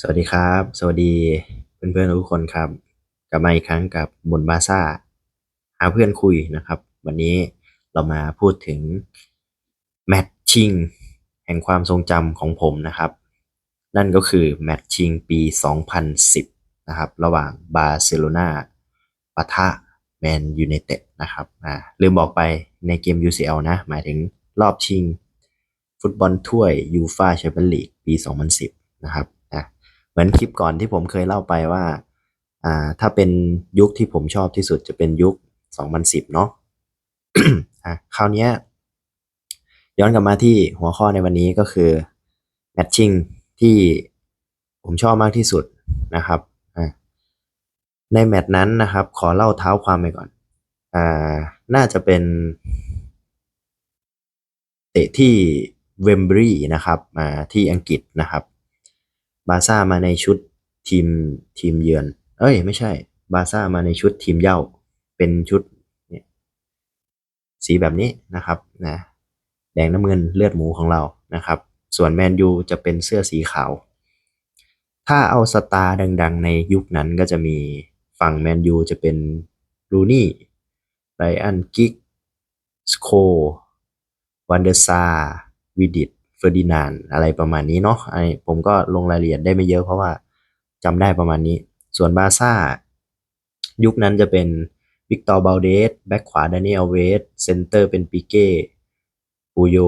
สวัสดีครับ สวัสดีเพื่อนๆทุกคนครับกลับมาอีกครั้งกับบุญบาซ่าหาเพื่อนคุยนะครับ วันนี้เรามาพูดถึงแมตช์ชิงแห่งความทรงจำของผมนะครับ นั่นก็คือแมตช์ชิงปี 2010 นะครับ ระหว่างบาร์เซโลนาปะทะแมนยูไนเต็ดนะครับอ่าลืมบอกไปในเกม UCL นะ หมายถึงรอบชิง ฟุตบอลถ้วยยูฟาแชมเปี้ยนลีกปี 2010 นะครับ เหมือนคลิปก่อนที่ผมเคยเล่าไปว่า อ่า ถ้าเป็นยุคที่ผมชอบที่สุดจะเป็นยุค 2010 เนาะอะคราวนี้ย้อนกลับมาที่หัวข้อในวันนี้ก็คือแมตชิ่งที่ผมชอบมากที่สุดนะครับอะในแมตช์นั้นนะครับ ขอเล่าเท้าความไปก่อนอ่าน่าจะเป็น เตะที่เวมบรีนะครับมาที่อังกฤษนะครับ บาซ่ามาในชุดทีมทีมเยือน เอ้ย ไม่ใช่ บาซ่ามาในชุดทีมเย่า เป็นชุดเนี่ยสีแบบนี้นะครับนะแดงน้ำเงินเลือดหมูของเรานะครับ ส่วนแมนยูจะเป็นเสื้อสีขาว ถ้าเอาสตาร์ดังๆ ในยุคนั้นก็จะมีฝั่งแมนยูจะเป็นรูนี่ไรอันกิกสโควันเดอร์ซาวิดิต เฟอร์ดินานอะไรประมาณนี้เนาะไอผมก็ลงรายละเอียดได้ไม่เยอะเพราะว่าจำได้ประมาณนี้ ส่วนบาซ่า ยุคนั้นจะเป็นวิกตอร์บาลเดสแบ็คขวาดานิเอลเวสเซนเตอร์เป็นปิเก้ปูโย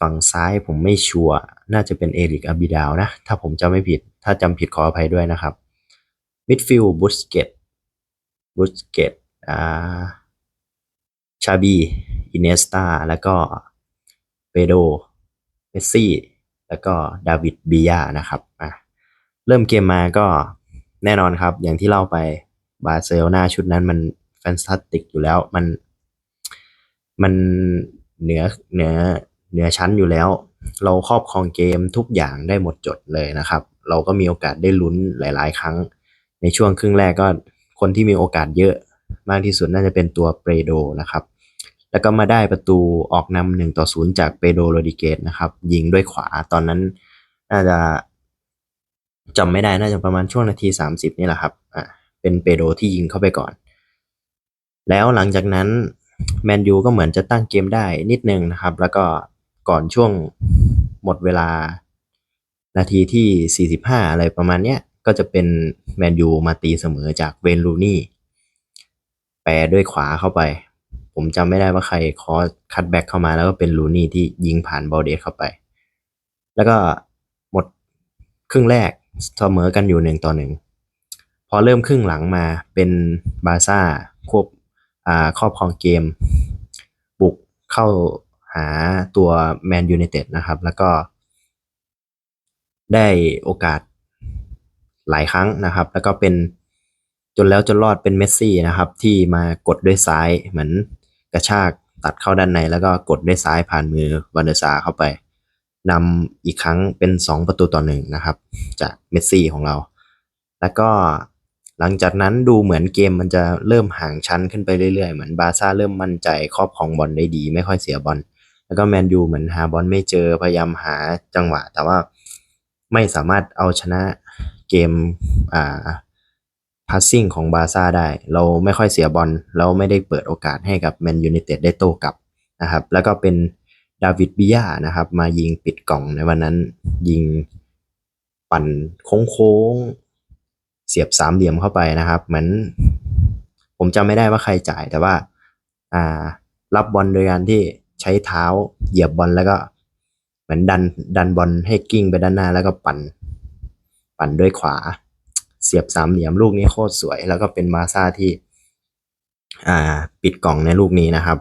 ฝั่งซ้ายผมไม่ชัวร์น่าจะเป็นเอริกอาบิดาวนะ ถ้าผมจำไม่ผิด ถ้าจำผิดขออภัยด้วยนะครับมิดฟิลด์บุสเกตบุสเกตอ่าชาบีอินเนสตาแล้วก็เปโด เมสซี่ แล้วก็ดาวิดบียานะครับอะเริ่มเกมมาก็แน่นอนครับ อย่างที่เล่าไปบาร์เซโลนาชุดนั้นมันแฟนตาสติกอยู่แล้วมันมันเหนือเหนือเหนือชั้นอยู่แล้ว เราครอบครองเกมทุกอย่างได้หมดจดเลยนะครับ เราก็มีโอกาสได้ลุ้นหลาย ๆ ครั้ง ในช่วงครึ่งแรกก็คนที่มีโอกาสเยอะมากที่สุดน่าจะเป็นตัวเปโดนะครับ แล้วก็มาได้ประตูออกนำหนึ่งต่อศูนย์จากเปโดโรดิเกตนะครับ ยิงด้วยขวาตอนนั้นน่าจะจำไม่ได้น่าจะประมาณช่วงนาที 30 นี่แหละครับอ่าเป็นเปโดที่ยิงเข้าไปก่อน แล้วหลังจากนั้นแมนยูก็เหมือนจะตั้งเกมได้นิดนึงนะครับ แล้วก็ก่อนช่วงหมดเวลา นาทีที่ 45 อะไรประมาณเนี้ยก็จะเป็นแมนยูมาตีเสมอจากเวนลูนี่แปรด้วยขวาเข้าไป ผมจำไม่ได้ว่าใครคอสคัตแบ็กเข้ามาแล้วก็เป็นลูนี่ที่ยิงผ่านบอลเดสเข้าไป แล้วก็หมดครึ่งแรกเสมอกันอยู่หนึ่งต่อหนึ่งพอเริ่มครึ่งหลังมาเป็นบาซ่าควบอ่าครอบครองเกม บุกเข้าหาตัวแมนยูไนเต็ดนะครับ แล้วก็ได้โอกาสหลายครั้งนะครับ แล้วก็เป็นจนแล้วจนรอดเป็นเมสซี่นะครับ ที่มากดด้วยซ้ายเหมือน กระชากตัดเข้าด้านในแล้วก็กดด้วยซ้ายผ่านมือวันเดอร์ซาเข้าไปนำอีกครั้งเป็น 2 ประตูต่อหนึ่งนะครับ จากเมสซี่ของเรา แล้วก็หลังจากนั้นดูเหมือนเกมมันจะเริ่มห่างชั้นขึ้นไปเรื่อยๆ เหมือนบาร์ซ่าเริ่มมั่นใจครอบครองบอลได้ดี ไม่ค่อยเสียบอลแล้วก็แมนยูเหมือนหาบอลไม่เจอพยายามหาจังหวะ แต่ว่าไม่สามารถเอาชนะเกมอ่า พาสซิ่งของบาซ่าได้ เราไม่ค่อยเสียบอลเราไม่ได้เปิดโอกาสให้กับแมนยูไนเต็ดได้โต้กลับนะครับ แล้วก็เป็นดาวิดบิยานะครับ มายิงปิดกล่องในวันนั้นยิงปั่นโค้งๆเสียบสามเหลี่ยมเข้าไปนะครับ เหมือน ผมจำไม่ได้ว่าใครจ่ายแต่ว่า อ่า รับบอลโดยการที่ใช้เท้าเหยียบบอลแล้วก็ เหมือนดันดันบอลให้กิ้งไปด้านหน้าแล้วก็ปั่น ปั่นด้วยขวา เสียบสามเหลี่ยมลูกนี้โคตรสวย แล้วก็เป็นมาซ่าที่อ่าปิดกล่องในลูกนี้นะครับ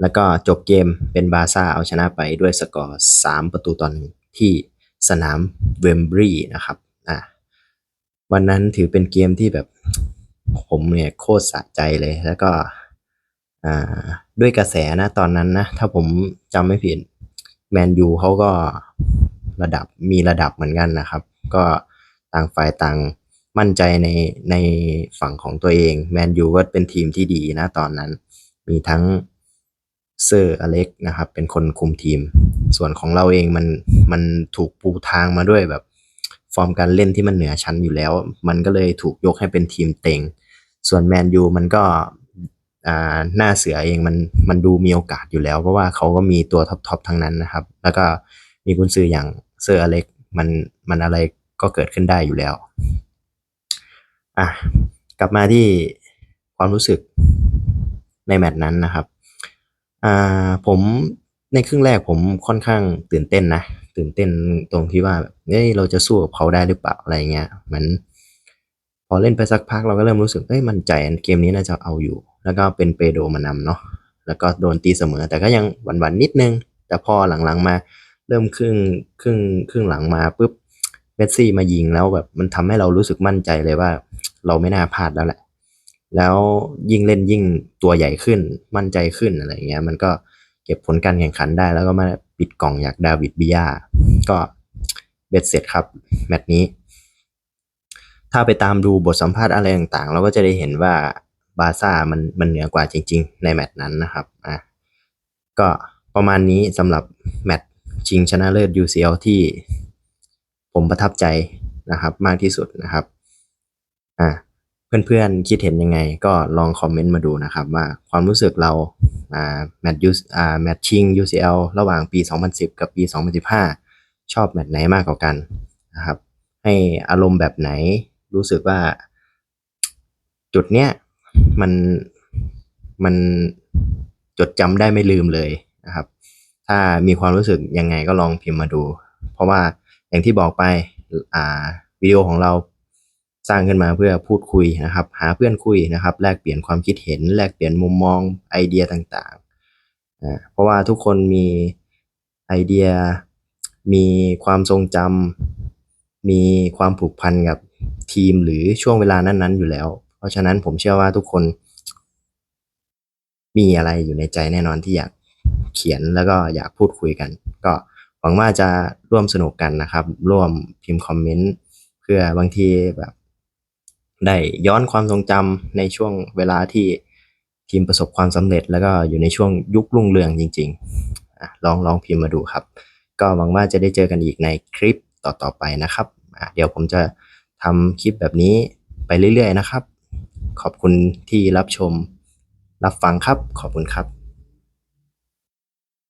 แล้วก็จบเกมเป็นบาซ่าเอาชนะไปด้วยสกอร์สามประตูต่อหนึ่งที่สนามเวมบรีนะครับอ่าวันนั้นถือเป็นเกมที่แบบผมเนี่ยโคตรสะใจเลยแล้วก็ด้วยกระแสนะตอนนั้นนะ ถ้าผมจำไม่ผิดแมนยูเขาก็ระดับมีระดับเหมือนกันนะครับ ก็ต่างฝ่ายต่าง มั่นใจในในฝั่งของตัวเองแมนยูก็เป็นทีมที่ดีนะตอนนั้น มีทั้งเซอร์อเล็กนะครับ เป็นคนคุมทีม ส่วนของเราเองมันมันถูกปูทางมาด้วยแบบฟอร์มการเล่นที่มันเหนือชั้นอยู่แล้ว มันก็เลยถูกยกให้เป็นทีมเต็ง ส่วนแมนยูมันก็อ่าหน้าเสือเองมันมันดูมีโอกาสอยู่แล้ว เพราะว่าเขาก็มีตัวท็อปๆทั้งนั้นนะครับ แล้วก็มีกุนซืออย่างเซอร์อเล็กมันมันอะไรก็เกิดขึ้นได้อยู่แล้ว อะกลับมาที่ความรู้สึกในแมตช์นั้นนะครับอ่าผมในครึ่งแรกผมค่อนข้างตื่นเต้นนะตื่นเต้นตรงที่ว่าเอ้ยเราจะสู้กับเขาได้หรือเปล่าอะไรเงี้ยเหมือนพอเล่นไปสักพักเราก็เริ่มรู้สึกเอ้ยมันใจเกมนี้น่าจะเอาอยู่ แล้วก็เป็นเปโดมานำเนาะแล้วก็โดนตีเสมอ แต่ก็ยังหวั่นๆนิดนึง แต่พอหลังๆมาเริ่มครึ่งครึ่งครึ่งหลังมาปุ๊บ สซี่มายิงแล้วแบบมันทำให้เรารู้สึกมั่นใจเลยว่า เราไม่น่าพลาดแล้วแหละ แล้วยิ่งเล่นยิ่งตัวใหญ่ขึ้นมั่นใจขึ้นอะไรเงี้ย มันก็เก็บผลการแข่งขันได้ แล้วก็มาปิดกล่องอยากดาวิดบิยาก็เบ็ดเสร็จครับ แมตช์นี้ ถ้าไปตามดูบทสัมภาษณ์อะไรต่างๆ เราก็จะได้เห็นว่าบาซ่ามันมันเหนือกว่าจริง ๆ ในแมตช์นั้นนะครับอะก็ประมาณนี้สำหรับแมตช์ชิงชนะเลิศ UCL ที่ ผมประทับใจนะครับมากที่สุดนะครับอะเพื่อนๆคิดเห็นยังไงก็ลองคอมเมนต์มาดูนะครับ ว่าความรู้สึกเราอ่าแมตช์ยูอ่าแมตช์ชิง UCL ระหว่างปี 2010 กับปี 2015 ชอบแมตช์ไหนมากกว่ากันนะครับ ให้อารมณ์แบบไหนรู้สึกว่า จุดเนี้ยมันมันจดจำได้ไม่ลืมเลยนะครับ ถ้ามีความรู้สึกยังไงก็ลองพิมพ์มาดู เพราะว่า อย่างที่บอกไปอ่าวิดีโอของเราสร้างขึ้นมาเพื่อพูดคุยนะครับ หาเพื่อนคุยนะครับ แลกเปลี่ยนความคิดเห็น แลกเปลี่ยนมุมมองไอเดียต่างๆเพราะว่าทุกคนมีไอเดีย มีความทรงจำมีความผูกพันกับทีมหรือช่วงเวลานั้นๆ อยู่แล้ว เพราะฉะนั้นผมเชื่อว่าทุกคน มีอะไรอยู่ในใจแน่นอนที่อยากเขียนแล้วก็อยากพูดคุยกัน ก็ หวังว่าจะร่วมสนุกกันนะครับ ร่วมพิมพ์คอมเมนต์ เพื่อบางทีแบบได้ย้อนความทรงจำในช่วงเวลาที่ทีมประสบความสำเร็จ แล้วก็อยู่ในช่วงยุครุ่งเรืองจริงๆลองลองพิมพ์มาดูครับ ก็หวังว่าจะได้เจอกันอีกในคลิปต่อๆไปนะครับ เดี๋ยวผมจะทำคลิปแบบนี้ไปเรื่อยๆนะครับ ขอบคุณที่รับชมรับฟังครับ ขอบคุณครับ